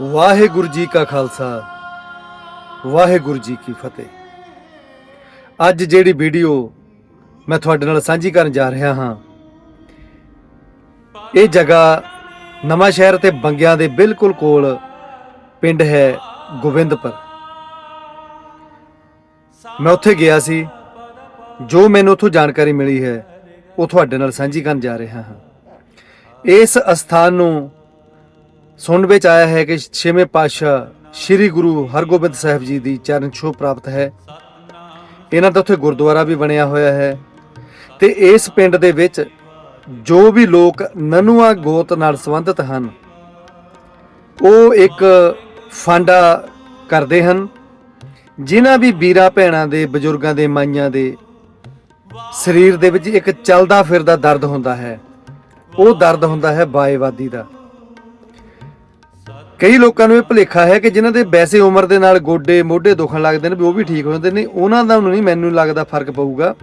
ਵਾਹਿਗੁਰੂ ਜੀ ਕਾ ਖਾਲਸਾ, ਵਾਹਿਗੁਰੂ ਜੀ ਕੀ ਫਤਿਹ। ਅੱਜ ਜਿਹੜੀ ਵੀਡੀਓ ਮੈਂ ਤੁਹਾਡੇ ਨਾਲ ਸਾਂਝੀ ਕਰਨ ਜਾ ਰਿਹਾ ਹਾਂ, ਇਹ ਜਗ੍ਹਾ ਨਵਾਂ ਸ਼ਹਿਰ ਤੇ ਬੰਗਿਆਂ ਦੇ ਬਿਲਕੁਲ ਕੋਲ ਪਿੰਡ ਹੈ ਗੋਬਿੰਦਪੁਰ। ਮੈਂ ਉੱਥੇ ਗਿਆ ਸੀ, ਜੋ ਮੈਨੂੰ ਉੱਥੋਂ ਜਾਣਕਾਰੀ ਮਿਲੀ ਹੈ, ਉਹ ਤੁਹਾਡੇ ਨਾਲ ਸਾਂਝੀ ਕਰਨ ਜਾ ਰਿਹਾ ਹਾਂ। ਇਸ ਅਸਥਾਨ ਨੂੰ ਸੁਣ ਵਿੱਚ ਆਇਆ ਹੈ ਕਿ ਛੇਵੇਂ ਪਾਤਸ਼ਾਹ ਸ੍ਰੀ ਗੁਰੂ ਹਰਗੋਬਿੰਦ ਸਾਹਿਬ ਜੀ ਦੀ ਚਰਨ ਛੋਹ ਪ੍ਰਾਪਤ ਹੈ। ਇਹਨਾਂ ਦਾ ਉੱਥੇ ਗੁਰਦੁਆਰਾ ਵੀ ਬਣਿਆ ਹੋਇਆ ਹੈ ਤੇ ਇਸ ਪਿੰਡ ਦੇ ਵਿੱਚ ਜੋ ਵੀ ਲੋਕ ਨਨੂਆ ਗੋਤ ਨਾਲ ਸੰਬੰਧਿਤ ਹਨ, ਉਹ ਇੱਕ ਫਾਂਡਾ ਕਰਦੇ ਹਨ, ਜਿਨ੍ਹਾਂ ਵੀ ਵੀਰਾ ਭੈਣਾਂ ਦੇ, ਬਜ਼ੁਰਗਾਂ ਦੇ, ਮਾਈਆਂ ਦੇ ਸਰੀਰ ਦੇ ਵਿੱਚ ਇੱਕ ਚੱਲਦਾ ਫਿਰਦਾ ਦਰਦ ਹੁੰਦਾ ਹੈ। ਉਹ ਦਰਦ ਹੁੰਦਾ ਹੈ ਬਾਏਵਾਦੀ ਦਾ। ਕਈ ਲੋਕਾਂ ਨੂੰ ਇਹ ਭੁਲੇਖਾ ਹੈ ਕਿ ਜਿਨ੍ਹਾਂ ਦੇ ਵੈਸੇ ਉਮਰ ਦੇ ਨਾਲ ਗੋਡੇ, ਮੋਢੇ ਦੁਖਣ ਲੱਗਦੇ ਨੇ, ਵੀ ਉਹ ਵੀ ਠੀਕ ਹੋ ਜਾਂਦੇ ਨੇ, ਉਹਨਾਂ ਦਾ ਨਹੀਂ, ਮੈਨੂੰ ਲੱਗਦਾ ਫ਼ਰਕ ਪਊਗਾ।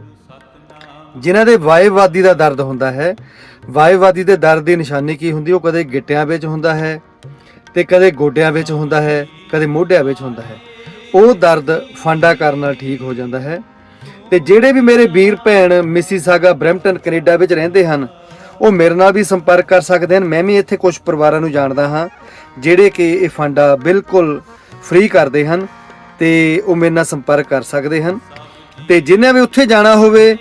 ਜਿਨ੍ਹਾਂ ਦੇ ਵਾਏਵਾਦੀ ਦਾ ਦਰਦ ਹੁੰਦਾ ਹੈ ਵਾਏਵਾਦੀ ਦੇ ਦਰਦ ਦੀ ਨਿਸ਼ਾਨੀ ਕੀ ਹੁੰਦੀ? ਉਹ ਕਦੇ ਗਿੱਟਿਆਂ ਵਿੱਚ ਹੁੰਦਾ ਹੈ ਤੇ ਕਦੇ ਗੋਡਿਆਂ ਵਿੱਚ ਹੁੰਦਾ ਹੈ, ਕਦੇ ਮੋਢਿਆਂ ਵਿੱਚ ਹੁੰਦਾ ਹੈ। ਉਹ ਦਰਦ ਫਾਂਡਾ ਕਰਨ ਨਾਲ ਠੀਕ ਹੋ ਜਾਂਦਾ ਹੈ। ਤੇ ਜਿਹੜੇ ਵੀ ਮੇਰੇ ਵੀਰ ਭੈਣ ਮਿਸੀਸਾਗਾ ਬ੍ਰੈਂਪਟਨ, ਕੈਨੇਡਾ ਵਿੱਚ ਰਹਿੰਦੇ ਹਨ, ਉਹ ਮੇਰੇ ਨਾਲ ਵੀ ਸੰਪਰਕ ਕਰ ਸਕਦੇ ਹਨ। ਮੈਂ ਵੀ ਇੱਥੇ ਕੁਝ ਪਰਿਵਾਰਾਂ ਨੂੰ ਜਾਣਦਾ ਹਾਂ। ਜਿਹੜੇ ਕਿ ਇਹ ਫਾਂਡਾ ਬਿਲਕੁਲ ਫ੍ਰੀ ਕਰਦੇ ਹਨ ਤੇ ਉਹ ਮੇਰੇ ਨਾਲ ਸੰਪਰਕ ਕਰ ਸਕਦੇ ਹਨ। ਤੇ ਜਿਨ੍ਹਾਂ ਵੀ ਉੱਥੇ ਜਾਣਾ ਹੋਵੇ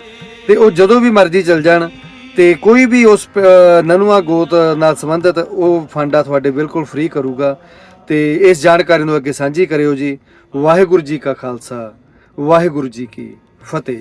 ਤੇ ਉਹ ਜਦੋਂ ਵੀ ਮਰਜ਼ੀ ਚਲ ਜਾਣ ਤੇ ਕੋਈ ਵੀ ਉਸ ਪ- ਨਨੂਆ ਗੋਤ ਨਾਲ ਸੰਬੰਧਿਤ ਉਹ ਫੰਡ ਆ ਤੁਹਾਡੇ ਬਿਲਕੁਲ ਫ੍ਰੀ ਕਰੂਗਾ। ਤੇ ਇਸ ਜਾਣਕਾਰੀ ਨੂੰ ਅੱਗੇ ਸਾਂਝੀ ਕਰਿਓ ਜੀ। ਵਾਹਿਗੁਰੂ ਜੀ ਕਾ ਖਾਲਸਾ, ਵਾਹਿਗੁਰੂ ਜੀ ਕੀ ਫਤਿਹ।